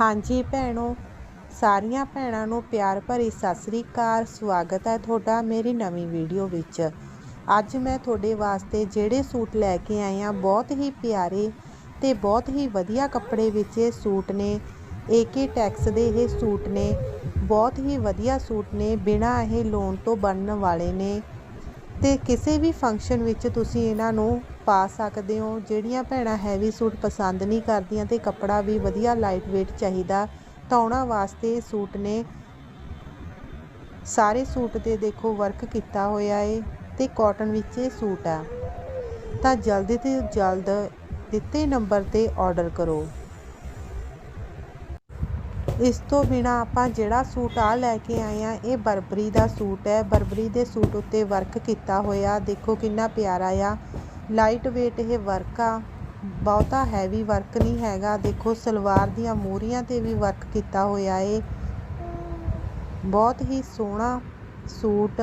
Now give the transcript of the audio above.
ਹਾਂਜੀ ਭੈਣੋ, ਸਾਰੀਆਂ ਭੈਣਾਂ ਨੂੰ ਪਿਆਰ ਭਰੀ ਸਤਿ ਸ੍ਰੀ ਅਕਾਲ, ਸਵਾਗਤ ਹੈ ਤੁਹਾਡਾ ਮੇਰੀ ਨਵੀਂ ਵੀਡੀਓ ਵਿੱਚ। ਅੱਜ ਮੈਂ ਤੁਹਾਡੇ ਵਾਸਤੇ ਜਿਹੜੇ ਸੂਟ ਲੈ ਕੇ ਆਈ ਹਾਂ, ਬਹੁਤ ਹੀ ਪਿਆਰੇ ਤੇ ਬਹੁਤ ਹੀ ਵਧੀਆ ਕੱਪੜੇ ਵਿੱਚ ਇਹ ਸੂਟ ਨੇ। ਏਕੇ ਟੈਕਸ ਦੇ ਇਹ ਸੂਟ ਨੇ, ਬਹੁਤ ਹੀ ਵਧੀਆ ਸੂਟ ਨੇ, ਬਿਨਾਂ ਇਹ ਲੋਨ ਤੋਂ ਬਣਨ ਵਾਲੇ ਨੇ। ਤੇ ਕਿਸੇ ਵੀ ਫੰਕਸ਼ਨ ਵਿੱਚ ਤੁਸੀਂ ਇਹਨਾਂ ਨੂੰ ਪਾ ਸਕਦੇ ਹੋ। ਜਿਹੜੀਆਂ ਭੈਣਾਂ ਹੈਵੀ ਸੂਟ ਪਸੰਦ ਨਹੀਂ ਕਰਦੀਆਂ ਤੇ ਕੱਪੜਾ ਵੀ ਵਧੀਆ ਲਾਈਟ weight ਚਾਹੀਦਾ ਤਾਂ ਉਹਨਾਂ ਵਾਸਤੇ ਸੂਟ ਨੇ। ਸਾਰੇ ਸੂਟ ਤੇ ਦੇਖੋ ਵਰਕ ਕੀਤਾ ਹੋਇਆ ਏ ਤੇ ਕਾਟਨ ਵਿੱਚ ਇਹ ਸੂਟ ਆ। ਤਾਂ ਜਲਦੀ ਤੋਂ ਜਲਦ ਦਿੱਤੇ ਨੰਬਰ ਤੇ ਆਰਡਰ ਕਰੋ। ਇਸ ਤੋਂ ਬਿਨਾ ਆਪਾਂ ਜਿਹੜਾ ਸੂਟ ਆ ਲੈ ਕੇ ਆਏ ਆ ਇਹ ਬਰਬਰੀ ਦਾ ਸੂਟ ਹੈ। ਬਰਬਰੀ ਦੇ ਸੂਟ ਉੱਤੇ ਵਰਕ ਕੀਤਾ ਹੋਇਆ। ਦੇਖੋ ਕਿੰਨਾ ਪਿਆਰਾ ਆ। ਲਾਈਟ weight ਇਹ ਵਰਕ ਆ। ਬਹੁਤਾ ਹੈਵੀ ਵਰਕ ਨਹੀਂ ਹੈਗਾ। ਦੇਖੋ ਸਲਵਾਰ ਦੀਆਂ ਮੂਰੀਆਂ ਤੇ ਵੀ ਵਰਕ ਕੀਤਾ ਹੋਇਆ ਏ। ਬਹੁਤ ਹੀ ਸੋਹਣਾ ਸੂਟ।